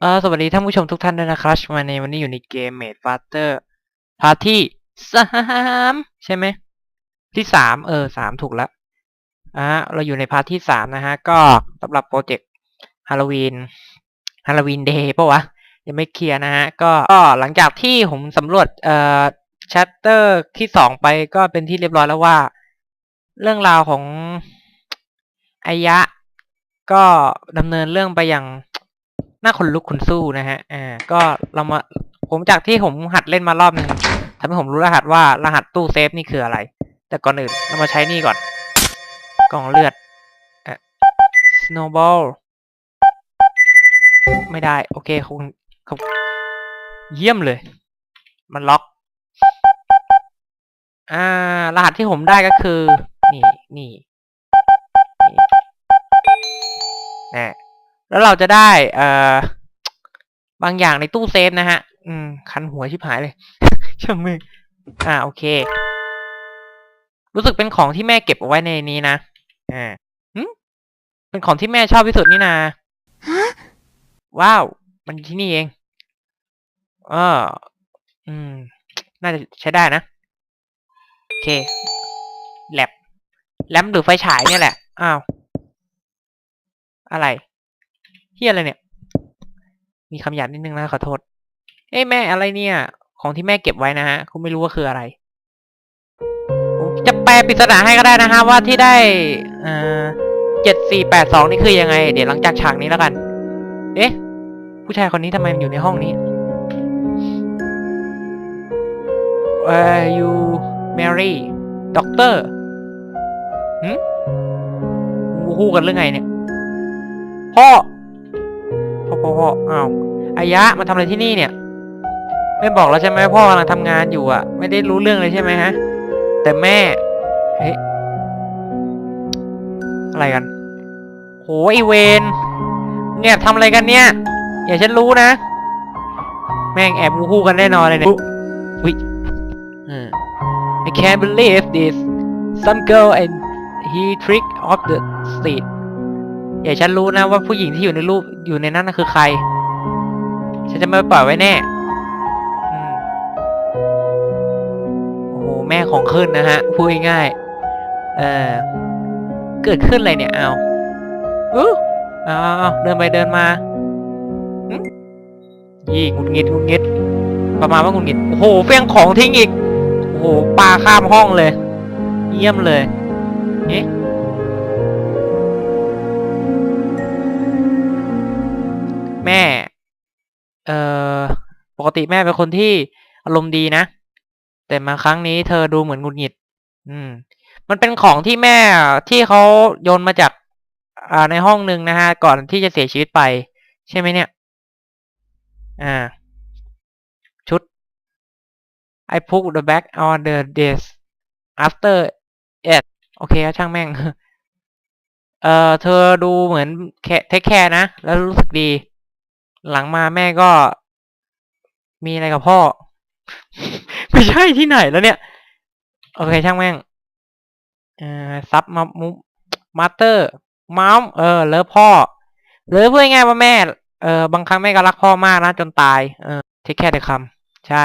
เออสวัสดีท่านผู้ชมทุกท่านด้วยนะครับมาในวันนี้อยู่ในเกม Made Faster พาร์ทที่สามใช่ไหมที่สามเออสามถูกแล้วอ่าเราอยู่ในพาร์ทที่สามนะฮะ ก็สำหรับโปรเจกต์ฮาโลวีนฮาโลวีนเดย์ปะวะ ยังไม่เคลียร์นะฮะก็ก็หลังจากที่ผมสำรวจเอ่อชัตเตอร์ที่สองไปก็เป็นที่เรียบร้อยแล้วว่า เรื่องราวของอายะ ก็ดำเนินเรื่องไปอย่าง น่าขนลุกขนสู้นะฮะ อ่า ก็เรามา ผมจากที่ผมหัดเล่นมารอบหนึ่งทำให้ผมรู้รหัสว่ารหัสตู้เซฟนี่คืออะไร แต่ก่อนอื่นเรามาใช้นี่ก่อน กล่องเลือดอะ snowball ไม่ได้ โอเคคงคงเยี่ยมเลย มันล็อก อ่า รหัสที่ผมได้ก็คือ นี่ นี่นี่แน่ แล้วเราจะได้เอ่อบางอย่างในตู้เซฟนะฮะ อืม คันหัวชิบหายเลย ช่างมึงอ่า โอเค รู้สึกเป็นของที่แม่เก็บเอาไว้ในนี้นะ อ่าหึเป็นของที่แม่ชอบที่สุดนี่นาว้าว มันอยู่ที่นี่เอง เออ อืม น่าจะใช้ได้นะ โอเค แลบแลมหรือไฟฉายเนี่ยแหละ อ้าว อะไร เฮียอะไรเนี่ย มีคำหยาบนิดนึงนะขอโทษ เอ้ยแม่อะไรเนี่ย ของที่แม่เก็บไว้นะฮะคุณไม่รู้ว่าคืออะไร ผมจะแปลปริศนาให้ก็ได้นะฮะว่าที่ได้เอ่อเจ็ดสี่แปดสองนี่คือยังไง เดี๋ยวหลังจากฉากนี้แล้วกัน เอ๊ะ ผู้ชายคนนี้ทำไมมันอยู่ในห้องนี้ Where you Mary Doctor หืมคู่กันเรื่องไงเนี่ยพ่อ พ่อพ่อพ่ออ้าวอายะมาทำอะไรที่นี่เนี่ย ไม่บอกแล้วใช่ไหมพ่อกำลังทำงานอยู่อะ ไม่ได้รู้เรื่องเลยใช่ไหมฮะ แต่แม่เฮ้ยอะไรกันโหไอเวนเนี่ยทำอะไรกันเนี่ยอย่าฉันรู้นะ แม่งแอบมูคู่กันแน่นอนเลยเนี่ยอุ๊ยอืม I can't believe this some girl and he trick off the street อย่าฉันรู้นะว่าผู้หญิงที่อยู่ในรูปอยู่ในนั้นน่ะคือใคร ฉันจะไม่ปล่อยไว้แน่โอ้โหแม่ของขึ้นนะฮะพูดง่ายเออเกิดขึ้นอะไรเนี่ยเอาอู้เอาเอาเดินไปเดินมายี่หงุดหงิดหงุดหงิดประมาณว่าหงุดหงิดโอ้โหเฟี้ยงของทิ้งอีกโอ้โหปาข้ามห้องเลย เยี่ยมเลยเอ๊ะ แม่ เอ่อ ปกติแม่เป็นคนที่อารมณ์ดีนะ แต่มาครั้งนี้เธอดูเหมือนหงุดหงิด อืม มันเป็นของที่แม่ที่เขาโยนมาจาก อ่าในห้องหนึ่งนะฮะ ก่อนที่จะเสียชีวิตไป ใช่ไหมเนี่ย อ่า ชุด I put the back on the desk after it โอเคครับช่างแม่ง เอ่อ เธอดูเหมือนแค่เทคแคร์นะ แล้วรู้สึกดี หลังมาแม่ก็ มีอะไรกับพ่อ ไม่ใช่ที่ไหนแล้วเนี่ย โอเคช่างแม่งเอ่อซับมามุมาสเตอร์มามเออเลิฟพ่อหรือพูดง่ายๆว่าแม่ เออบางครั้งแม่ก็รักพ่อมากนะจนตาย เออเทคแคร์เดคำใช่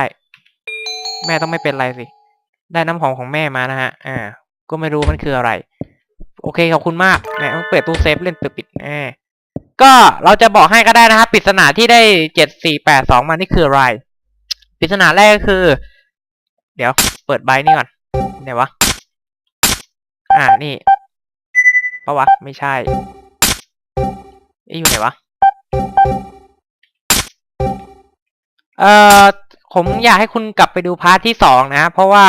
แม่ต้องไม่เป็นไรสิ ได้น้ำหอมของแม่มานะฮะ อ่า ก็ไม่รู้มันคืออะไร โอเคขอบคุณมากแหมต้องเปิดตู้เซฟเล่นเปิดปิดแน่ ก็เราจะบอกให้ก็ได้นะครับปริศนาที่ได้เจ็ดสี่แปดสองมานี่คืออะไรปริศนาแรกก็คือ เดี๋ยว เปิดใบนี่ก่อนไหนวะอ่านี่ปะวะไม่ใช่เอ๊ะอยู่ไหนวะเอ่อผมอยากให้คุณกลับไปดูพาร์ทที่สองนะเพราะว่า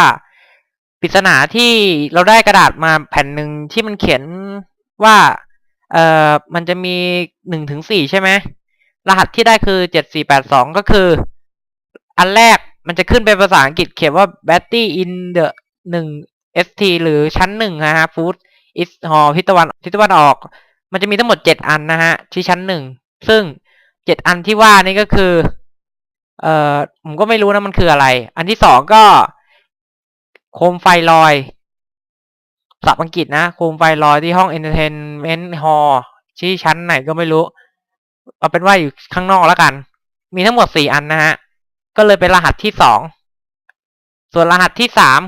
ปริศนาที่เราได้กระดาษมาแผ่นหนึ่งที่มันเขียนว่า เอ่อมันจะมีหนึ่งถึงสี่ใช่ไหมรหัสที่ได้คือเจ็ดสี่แปดสองก็คือ อันแรกมันจะขึ้นเป็นภาษาอังกฤษเขียนว่า Batty in the หนึ่ง ST หรือชั้นหนึ่งนะฮะ Food is hall ทิศตะวันทิศตะวันออก มันจะมีทั้งหมดเจ็ดอันนะฮะที่ชั้นหนึ่งซึ่งเจ็ดอันที่ว่านี่ก็คือ เอ่อผมก็ไม่รู้นะมันคืออะไร อันที่สองก็ โคมไฟลอย ศัพท์อังกฤษนะโคมไฟลอยที่ห้อง entertainment hall ที่ชั้นไหนก็ไม่รู้ เอาเป็นว่าอยู่ข้างนอกแล้วกัน มีทั้งหมดสี่อันนะฮะ ก็เลยเป็นรหัสที่สอง ส่วนรหัสที่สาม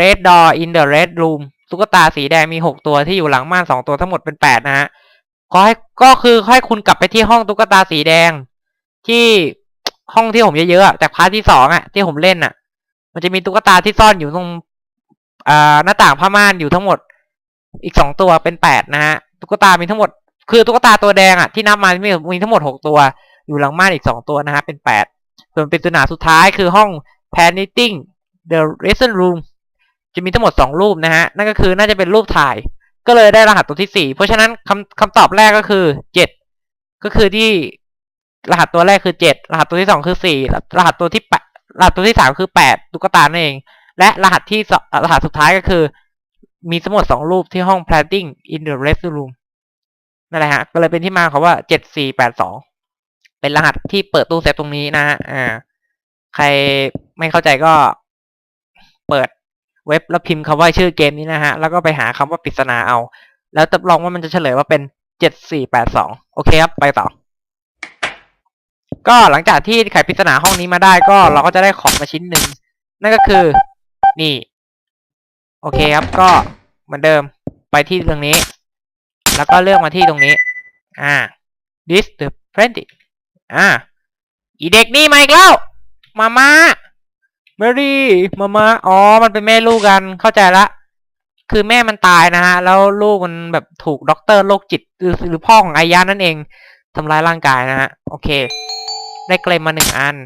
red door in the red room ตุ๊กตาสีแดงมีหกตัวที่อยู่หลังม่านสองตัวทั้งหมดเป็นแปดนะฮะก็ให้ก็คือให้คุณกลับไปที่ห้องตุ๊กตาสีแดง ที่ห้องที่ผมเยอะๆอะจากพาร์ทที่สองอะที่ผมเล่นอะมันจะมีตุ๊กตาที่ซ่อนอยู่ตรง อ่าหน้าต่างผ้าม่านอยู่ทั้งหมด อีกสองตัวเป็นแปดนะฮะตุ๊กตามีทั้งหมด คือตุ๊กตาตัวแดงอะที่นับมามีมีทั้งหมดหกตัว อยู่หลังม่านอีกสองตัวนะฮะเป็นแปดส่วนเปริศนาสุดท้ายคือห้อง painting the lesson room จะมีทั้งหมดสองรูปนะฮะนั่นก็คือน่าจะเป็นรูปถ่าย ก็เลยได้รหัสตัวที่สี่เพราะฉะนั้นคำคำตอบแรกก็คือเจ็ดก็คือที่รหัสตัวแรกคือเจ็ดรหัสตัวที่สองคือสี่รหัสตัวที่แปดรหัสตัวที่สามคือแปดตุ๊กตานั่นเอง และรหัสที่รหัสสุดท้ายก็คือ มีทั้งหมดสองรูปที่ห้อง planting in the rest room นั่นแหละฮะ ก็เลยเป็นที่มาของว่าเจ็ดสี่แปดสองเป็นรหัสที่เปิดตู้เซฟตรงนี้นะฮะอ่าใครไม่เข้าใจก็เปิดเว็บแล้วพิมพ์คำว่าชื่อเกมนี้นะฮะ แล้วก็ไปหาคำว่าปริศนาเอา แล้วรับรองว่ามันจะเฉลยว่าเป็นเจ็ดสี่แปดสองโอเคครับ ไปต่อ ก็หลังจากที่ไขปริศนาห้องนี้มาได้ก็เราก็จะได้ของมาชิ้นหนึ่ง นั่นก็คือ นี่ โอเคครับก็เหมือนเดิมไปที่ตรงนี้ แล้วก็เลือกมาที่ตรงนี้ อ่า this the plenty อ่า อีเด็กนี่มาอีกแล้ว มามาเมรี่มามาอ๋อ มันเป็นแม่ลูกกัน เข้าใจละ คือแม่มันตายนะฮะ แล้วลูกมันแบบถูกด็อกเตอร์โรคจิต หรือพ่อของอายานั่นเองทำร้ายร่างกายนะฮะ โอเค ได้เกรมมาหนึ่งอัน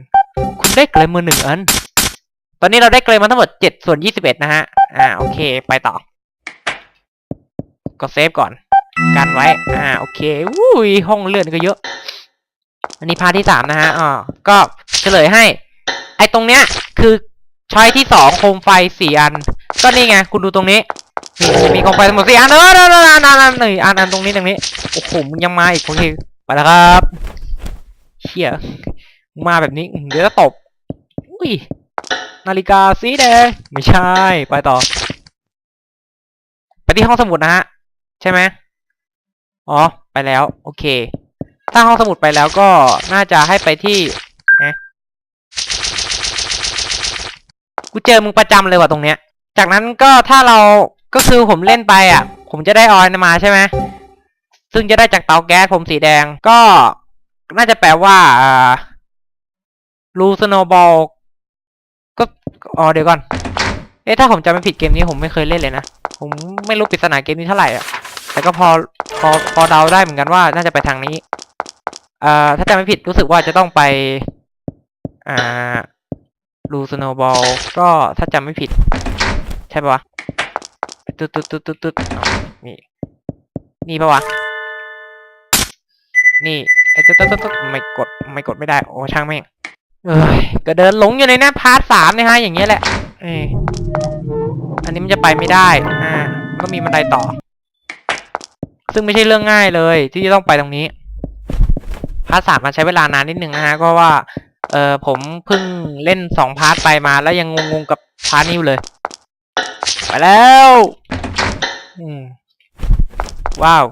คุณได้เกรมมาหนึ่งอัน ตอนนี้เราได้เกรมมาทั้งหมดเจ็ดส่วนยี่สิบเอ็ดนะฮะ อ่า โอเค ไปต่อ ก็เซฟก่อน กันไว้ อ่า โอเค อุ้ย ห้องเลื่อนก็เยอะ อันนี้พาร์ทที่สามนะฮะ อ๋อ ก็เฉลยให้ ไอ้ตรงเนี้ย คือช้อยที่สองโคมไฟสี่อัน ก็นี่ไง คุณดูตรงนี้นี่มันจะมีโคมไฟทั้งหมดสี่อันเออนั่นนั่นนั่นนั่นหนึ่งอันอันตรงนี้ตรงนี้ โอ้โห มึงยังมาอีกโอเค ไปแล้วครับเชี่ยมึงมาแบบนี้ เดี๋ยวจะตบ อุ้ย นาฬิกาสีแดงไม่ใช่ ไปต่อ ไปที่ห้องสมุดนะฮะ ใช่ไหมอ๋อ ไปแล้ว โอเค ถ้าห้องสมุดไปแล้วก็น่าจะให้ไปที่นะกูเจอมึงประจำเลยว่ะตรงเนี้ย จากนั้นก็ถ้าเราก็คือผมเล่นไปอะ ผมจะได้ออยล์มาใช่ไหมซึ่งจะได้จากเตาแก๊สผมสีแดงก็น่าจะแปลว่าอ่ารูสโนบอล อ๋อเดี๋ยวก่อน เอ๊ะถ้าผมจำไม่ผิดเกมนี้ผมไม่เคยเล่นเลยนะ ผมไม่รู้ปริศนาเกมนี้เท่าไหร่อะ แต่ก็พอพอพอเดาได้เหมือนกันว่าน่าจะไปทางนี้อ่าถ้าจำไม่ผิดรู้สึกว่าจะต้องไป อ่ารูสโนบอลก็ถ้าจำไม่ผิด ใช่ปะวะตึ๊ดตึ๊ดตึ๊ดตึ๊ดตึ๊ดนี่นี่ปะวะนี่ไอ้ตึ๊ดตึ๊ดตึ๊ดตึ๊ดไม่กดไม่กดไม่ได้ โอ้ช่างแม่ง เอ้ยก็เดินหลงอยู่ในหน้าพาร์ทสามนี่ยฮะอย่างเงี้ยแหละเอยอันนี้มันจะไปไม่ได้อ่าก็มีบันไดต่อ ซึ่งไม่ใช่เรื่องง่ายเลย ที่จะต้องไปตรงนี้ พาร์ทสามมันใช้เวลานานนิดนึงนะฮะก็ว่า เออผมเพิ่งเล่นสองพาร์ทไปมาแล้วยังงงๆกับพาร์ทนี้เลย ไปแล้วอืมว้าว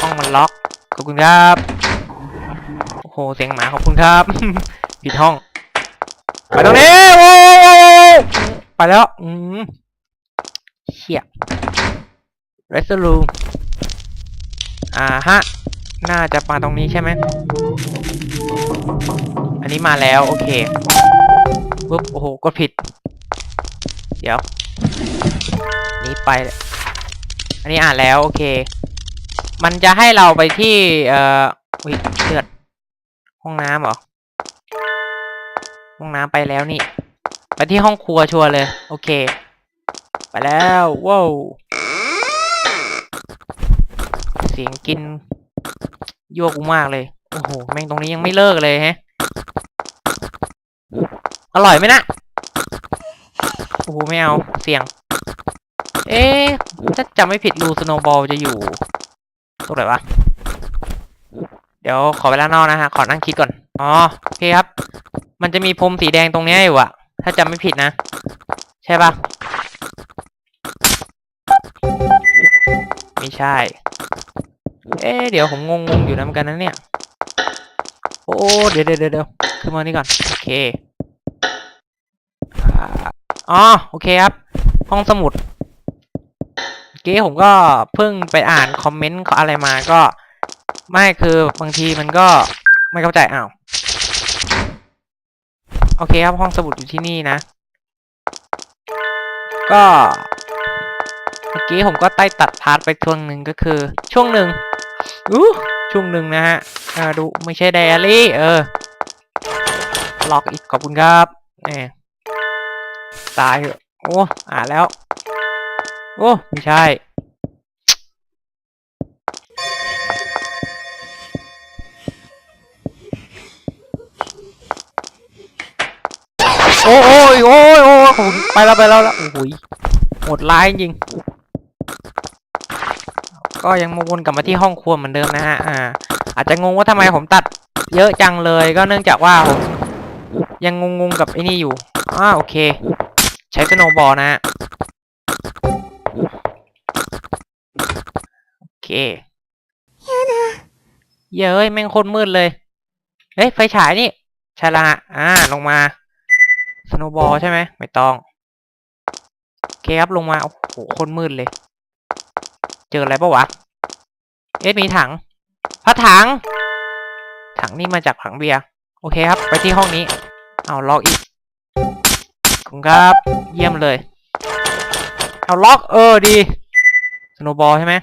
ห้องมันล็อกขอบคุณครับ โอ้โหเสียงหมาขอบคุณครับ ผิดห้องไปตรงนี้โอ้ยไปแล้วอืมเชี่ย r e s o l u m อ่าฮะ น่าจะมาตรงนี้ใช่ไหม อันนี้มาแล้ว โอเคปุ๊บ โอ้โห กดผิด เดี๋ยว นี้ไป อันนี้อ่านแล้ว โอเค มันจะให้เราไปที่ เอ่ออุ๊ยเลือด ห้องน้ำเหรอ ห้องน้ำไปแล้วนี่ ไปที่ห้องครัวชัวร์เลย โอเค ไปแล้วว้าวเสียงกินยั่วกูมากเลย โอ้โห แม่งตรงนี้ยังไม่เลิกเลยฮะ อร่อยไหมนะ โอ้โห ไม่เอา เสียง เอ๊ะถ้าจำไม่ผิดรูสโนบอลจะอยู่ตรงไหนวะ เดี๋ยวขอเวลานอกนะฮะ ขอนั่งคิดก่อน อ๋อโอเคครับ มันจะมีพรมสีแดงตรงนี้อยู่อะถ้าจำไม่ผิดนะ ใช่ปะไม่ใช่ เอ๊เดี๋ยวผมงงๆอยู่นะเหมือนกันนะเนี่ย โอ้เดี๋ยวเดี๋ยวเดี๋ยวขึ้นมานี่ก่อน โอเคอ๋อโอเคครับ ห้องสมุดเมื่อกี้ผมก็เพิ่งไปอ่านคอมเมนต์อะไรมาก็ ไม่คือบางทีมันก็ไม่เข้าใจอ้าวโอเคครับห้องสมุดอยู่ที่นี่นะ ก็เมื่อกี้ผมก็ใต้ตัดพาร์ทไปช่วงหนึ่งก็คือ ช่วงหนึ่งอู้ช่วงหนึ่งนะฮะอ่าดูไม่ใช่ไดอารี่เออล็อกอีกขอบคุณครับเนี่ยตายเหอะโอ้อ่านแล้ว โอ้ไม่ใช่ โอ้โอ้ยโอ้ยโอ้ยไปแล้วไปแล้วแล้วโอ้ยหมดร้ายจริง ก็ยังมาวนกลับมาที่ห้องครัวเหมือนเดิมนะฮะ อ่า อาจจะงงว่าทำไมผมตัด เยอะจังเลยก็เนื่องจากว่าผมยังงงๆกับไอ้นี่อยู่อ่าโอเค ใช้สโนบอลนะฮะโอเคเย้ยแม่งโคตรมืดเลย เฮ้ยไฟฉายนี่ใช่ละอ่าลงมา สโนบอลใช่ไหมไม่ต้องโอเคครับลงมา โอ้โหคตรมืดเลย เจออะไรปะวะ เอ๊ะมีถังพระถัง ถังนี่มาจากถังเบียร์โอเคครับ ไปที่ห้องนี้ เอาล็อกอีกคุณครับ เยี่ยมเลย เอาล็อกเออดีสโนบอลใช่ไหม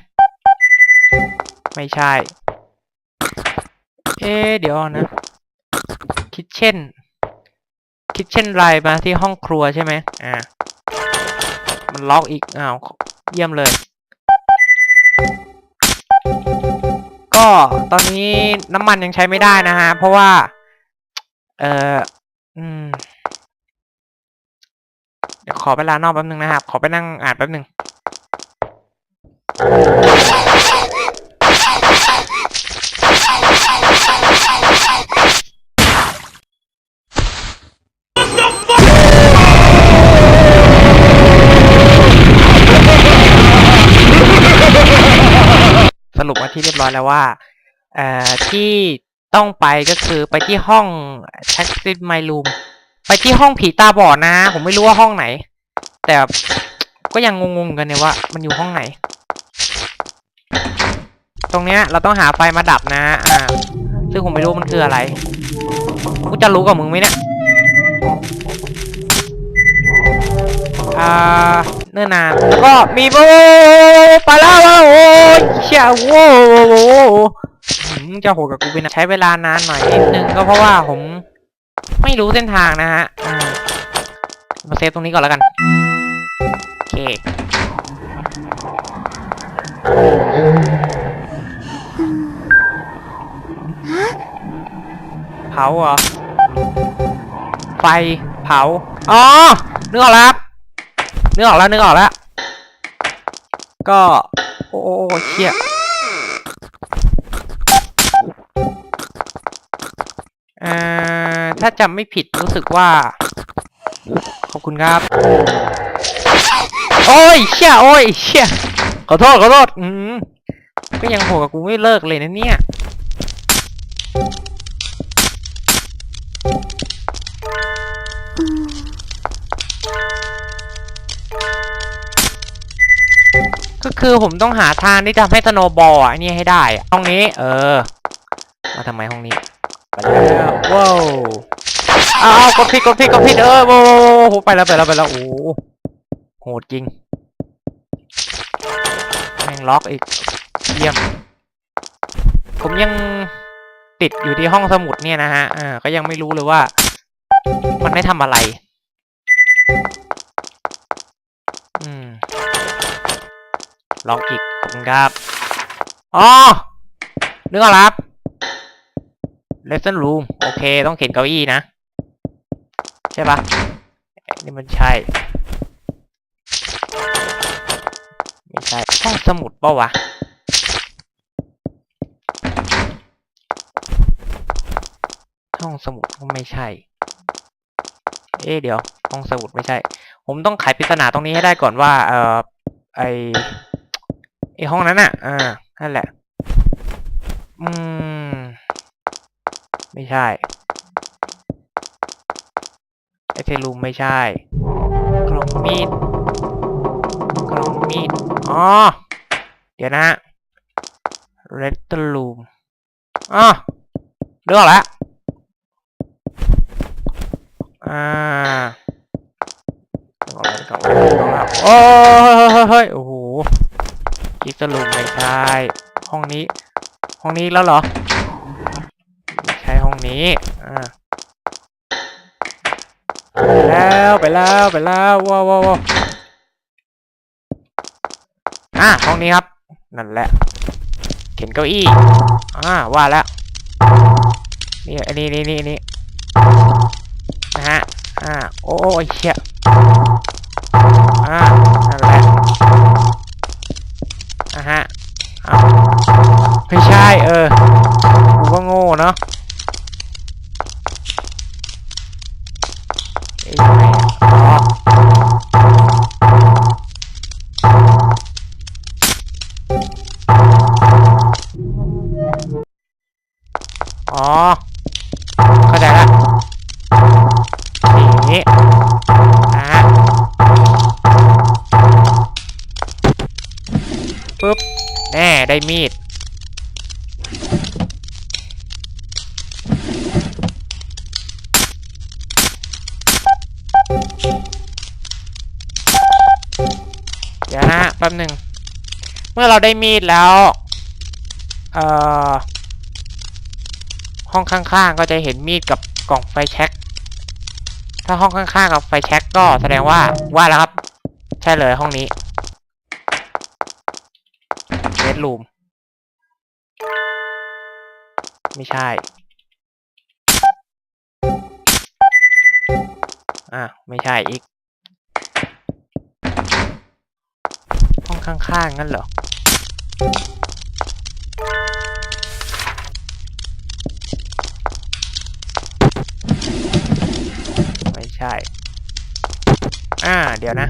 ไม่ใช่ เอ๊ะเดี๋ยวนะ คิทเช่น คิทเช่นไรมาที่ห้องครัวใช่ไหมอ่ามันล็อกอีกอ้าวเยี่ยมเลย ก็ตอนนี้น้ำมันยังใช้ไม่ได้นะฮะ เพราะว่า เอ่ออืมเดี๋ยวขอเวลานอกแป๊บนึงนะครับ ขอไปนั่งอ่านแป๊บนึง สรุปมาที่เรียบร้อยแล้วว่าเอ่อที่ต้องไปก็คือไปที่ห้อง Taxi My Room ไปที่ห้องผีตาบอดนะ ผมไม่รู้ว่าห้องไหน แต่ก็ยังงงๆกันเนี่ยว่า มันอยู่ห้องไหน ตรงเนี้ย เราต้องหาไฟมาดับนะ อ่า ซึ่งผมไม่รู้มันคืออะไร กูจะรู้กับมึงไหมเนี่ย อ่า นิ่นนานแล้วก็มีโอ้ไปแล้วโอ้ยเชี่ยโว้จะโหดกับกูไปนะใช้เวลานานหน่อยนิดนึงก็เพราะว่าผมไม่รู้เส้นทางนะฮะมาเซฟตรงนี้ก่อนแล้วกันโอเคเผาเหรอไฟเผาอ๋อนึกออกแล้ว นึกออกแล้วนึกออกแล้ว ก็ โอ้โอเชี่ยเอ่อถ้าจำไม่ผิดรู้สึกว่า ขอบคุณครับ โอ้ยเชี่ยโอ้ยเชี่ยขอโทษขอโทษอืมก็ยังโหดกับกูไม่เลิกเลยนะเนี่ย ก็คือผมต้องหาทางที่ทำให้สโนบอลอะไอ้นี่ให้ได้อะห้องนี้ เออมาทำไมห้องนี้ไปแล้วว้าวอ้าวกดผิดกดผิดกดผิดเออโว้โว้โว้โว้ไปแล้วไปแล้วไปแล้วโอ้โหโหดจริงแม่งล็อกอีกเยี่ยมผมยังติดอยู่ที่ห้องสมุดเนี่ยนะฮะอ่าก็ยังไม่รู้เลยว่า มันได้ทำอะไร ลอกอีกขอบคุณครับอ๋อนึกออกแล้วครับ lesson room โอเค ต้องเข็นเก้าอี้นะ ใช่ปะนี่มันใช่ ไม่ใช่ห้องสมุดปะวะห้องสมุดก็ไม่ใช่ เอ๊เดี๋ยว ห้องสมุดไม่ใช่ ผมต้องไขปริศนาตรงนี้ให้ได้ก่อนว่า เอ่อ ไอ ไอห้องนั้นอะ อ่า นั่นแหละ อืม ไม่ใช่ ไอเทลูมไม่ใช่ กล่องมีด กล่องมีด อ๋อ เดี๋ยวนะเรตเตลูมอ๋อเลือกแล้วอ่าเอาอะไรก่อนเอาละโอ้ยเฮ้ยโอ้โหกิตลูมไม่ใช่ ห้องนี้ ห้องนี้แล้วเหรอไม่ใช่ห้องนี้ อ่าไปแล้วไปแล้วไปแล้วว้าวว้าวอะห้องนี้ครับ นั่นแหละ เข็นเก้าอี้ อ่าว่าแล้ว นี่อันนี้นี่นี่นี่นะฮะ อ่า โอ้ยเชี่ยอ่านั่นแหละ ไม่ใช่เออกูก็โง่เนาะ เดี๋ยวนะแป๊บหนึ่งเมื่อเราได้มีดแล้วเอ่อห้องข้างๆก็จะเห็นมีดกับกล่องไฟแช็กถ้าห้องข้างๆกับไฟแช็กก็แสดงว่าว่าแล้วครับ ใช่เลยห้องนี้เบดรูมไม่ใช่ อะ ไม่ใช่อีก ห้อง ข้างๆงั้นเหรอ ไม่ใช่ อ่า เดี๋ยวนะ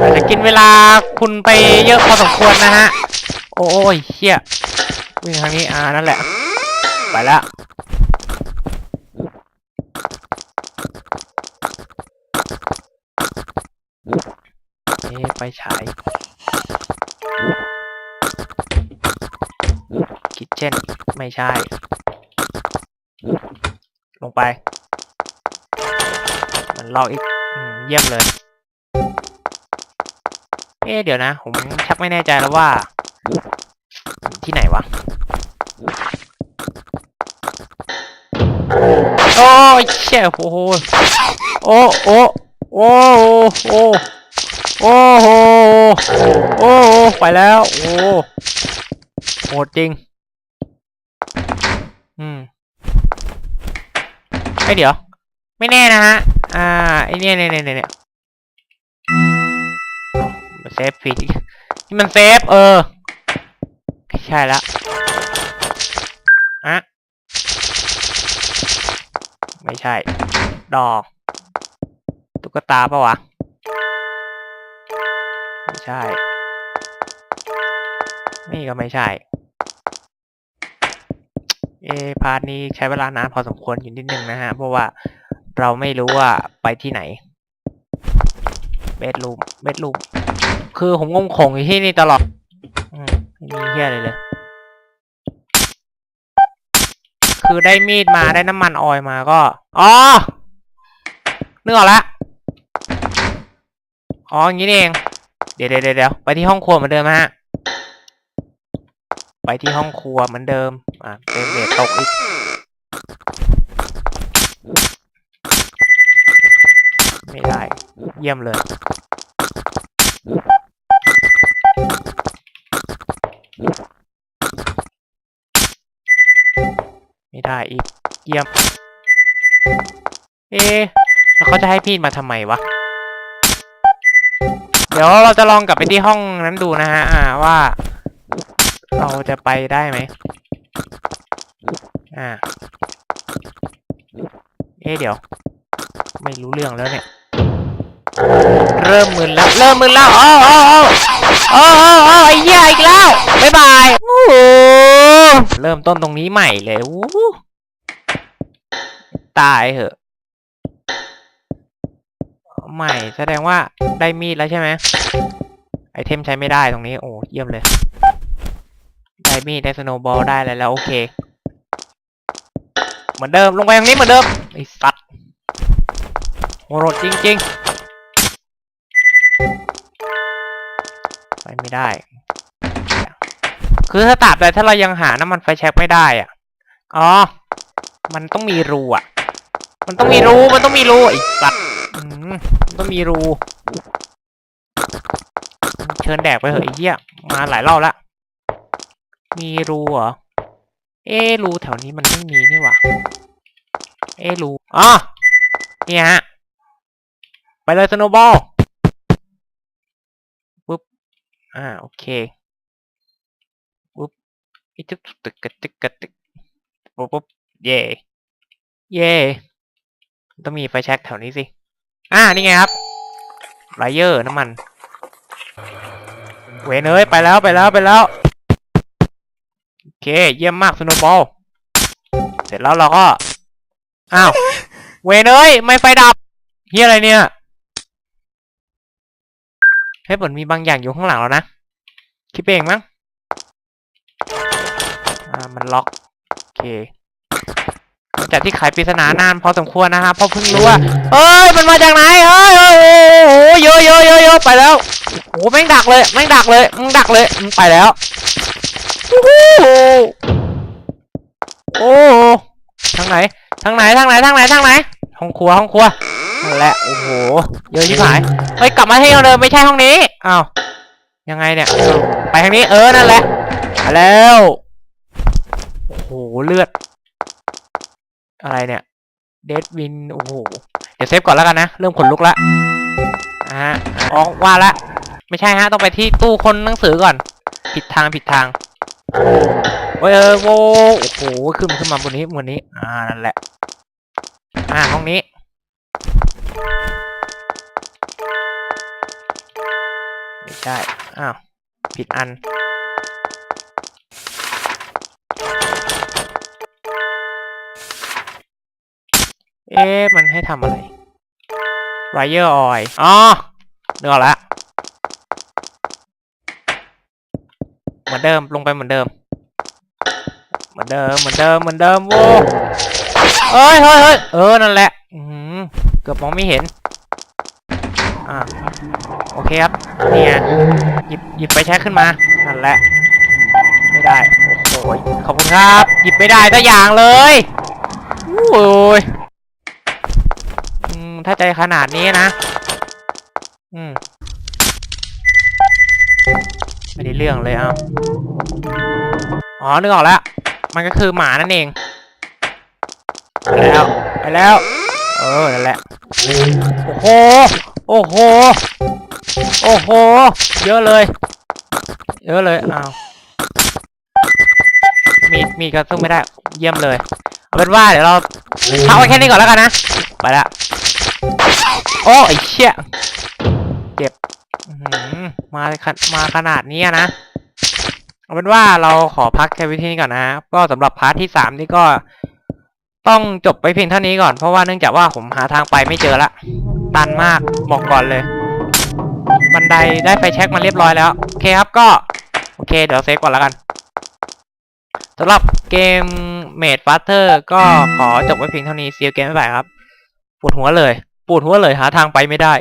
อาจจะกินเวลาคุณไปเยอะพอสมควรนะฮะ โอ้ยเชี่ยวิ่งทางนี้ อ่า นั่นแหละ ไปแล้ว นี่ไฟ ฉายคิดเช่น ไม่ใช่ ลงไป มันลอกอีกอเยี่ยมเลย เอ๊เดี๋ยวนะ ผมชักไม่แน่ใจแล้วว่า ที่ไหนวะ โอ้ยเชี่ยโอ้โหโอ้โอ้โอ้โอ้ โอ้โห โอ้โห ไปแล้ว โอ้โหดจริง อืมไอเดี๋ยว ไม่แน่นะฮะ อ่า ไอเนี่ยเนี่ยเนี่ยเนี่ยมันเซฟฟีดนี่มันเซฟ เออ ใช่ละอะไม่ใช่ ดอก ตุ๊กตาปะวะ ใช่ นี่ก็ไม่ใช่ เอพาร์ทนี้ใช้เวลานานพอสมควรอยู่นิดนึงนะฮะ เพราะว่าเราไม่รู้ว่าไปที่ไหน เบดรูม เบดรูม คือผมงงคงอยู่ที่นี่ตลอด อืมไม่มีเฮียอะไรเลย คือได้มีดมาได้น้ำมันออยมาก็ อ๋อนึกออกละอ๋ออย่างนี้เอง เดี๋ยวเดี๋ยวเดี๋ยวไปที่ห้องครัวเหมือนเดิมฮะ ไปที่ห้องครัวเหมือนเดิม อะเฟรมเรทตกอีกไม่ได้ เยี่ยมเลยไม่ได้อีก เยี่ยม เอ๊แล้วเขาจะให้พี่มาทำไมวะ เดี๋ยวเราจะลองกลับไปที่ห้องนั้นดูนะฮะ อ่ว่า เราจะไปได้ไหม อ่า เอ๊เดี๋ยว ไม่รู้เรื่องแล้วเนี่ย เริ่มมึนแล้ว เริ่มมึนแล้วโอ้โอ้โอ้โอ้โอ้ไอ้เหี้ยอีกแล้วบ๊ายบายเริ่มต้นตรงนี้ใหม่เลยตายเหอะ ใหม่ แสดงว่าได้มีดแล้วใช่ไหมไอเทมใช้ไม่ได้ตรงนี้ โอ้เยี่ยมเลย ได้มีดได้สโนว์บอลได้อะไรแล้ว โอเค เหมือนเดิมลงไปตรงนี้เหมือนเดิมไอสัตว์โหดจริง ๆ ไปไม่ได้ คือถ้าตราบใดถ้าเรายังหาน้ำมันไฟแช็กไม่ได้อะ อ๋อ มันต้องมีรูอะ มันต้องมีรู มันต้องมีรูไอ้สัตว์ ต้องมีรู เชิญแดกไปเถอะไอ้เหี้ย มาหลายรอบละ มีรูเหรอ เอ๊ะรูแถวนี้มันไม่มีนี่หว่า เอ๊ะรูอ๋อนี่ฮะ ไปเลยสโนบอลปุ๊บ อ่า โอเคปุ๊บอีตึกตึกกระตึกกระตึกปุ๊บปุ๊บเย่ เย่ ต้องมีไฟแช็กแถวนี้สิ อ่านี่ไงครับไรเยอร์น้ำมัน เวเอ้ยไปแล้วไปแล้วไปแล้ว โอเค เยี่ยมมากสโนบอลเสร็จแล้วเราก็ อ้าว เวเอ้ยไม่ไฟดับเฮียอะไรเนี่ยเฮ้ยเหมือนมีบางอย่างอยู่ข้างหลังเรานะ คิดเองมั้ง อ่า มันล็อก โอเค จากที่ไขปริศนานานพอสมควรนะครับเพราะเพิ่งรู้ว่าเอ้ยมันมาจากไหนเอ้ยโอ้โหเยอะเยอะเยอะเยอะไปแล้วโอ้โหแม่งดักเลยแม่งดักเลยมึงดักเลยมึงไปแล้วโอ้โหทางไหนทางไหนทางไหนทางไหนทางไหนห้องครัวห้องครัวนั่นแหละโอ้โหเยอะชิบหายเฮ้ยกลับมาที่เดิมไม่ใช่ห้องนี้อ้าวยังไงเนี่ยไปทางนี้เออนั่นแหละมาแล้วโอ้โหเลือด อะไรเนี่ยเดดวินโอ้โหเดี๋ยวเซฟก่อนแล้วกันนะ เริ่มขนลุกละอ่าฮะออว่าละ ไม่ใช่ฮะ ต้องไปที่ตู้คนหนังสือก่อน ผิดทางผิดทางโอ้ยเออโว้โอ้โหขึ้นมาขึ้นมาบนนี้บนนี้ อ่านั่นแหละ อ่าห้องนี้ไม่ใช่อ้าวผิดอัน เอ๊ะ มันให้ทำอะไร Ryer Oil อ๋อนึกออกแล้วเหมือนเดิม ลงไปเหมือนเดิม เหมือนเดิม เหมือนเดิม เหมือนเดิม โว้เฮ้ยเฮ้ยเฮ้ยเออ นั่นแหละ อืมเกือบมองไม่เห็น อ่า โอเคครับ เนี่ย หยิบ หยิบไปแช็คขึ้นมา นั่นแหละ ไม่ได้ โอ้โหขอบคุณครับ หยิบไม่ได้ตัวอย่างเลย โอ้ย ถ้าใจขนาดนี้นะ อืม ไม่ได้เรื่องเลยเอาอ๋อ นึกออกแล้ว มันก็คือหมานั่นเอง ไปแล้ว ไปแล้ว เออ นั่นแหละ โอ้โห โอ้โห โอ้โห เยอะเลย เยอะเลย อ้าว มีดมีดก็สู้ไม่ได้ เยี่ยมเลย เอาเป็นว่าเดี๋ยวเราพักไว้แค่นี้ก่อนแล้วกันนะ ไปละ โอ้ไอ้เชี่ยเจ็บมาขมาขนาดนี้นะ เอาเป็นว่าเราขอพักแค่วิธีนี้ก่อนนะ ก็สำหรับพาร์ทที่สามนี่ก็ต้องจบไปเพียงเท่านี้ก่อน เพราะว่าเนื่องจากว่าผมหาทางไปไม่เจอละ ตันมากบอกก่อนเลย บันไดได้ไฟแช็กมาเรียบร้อยแล้ว โอเคครับก็ โอเค เดี๋ยวเซฟก่อนแล้วกันสำหรับเกมเมดฟาเธอร์ก็ขอจบไว้เพียงเท่านี้ซีลเกมไม่ไปครับ ปวดหัวเลย ปวดหัวเลยหาทางไปไม่ได้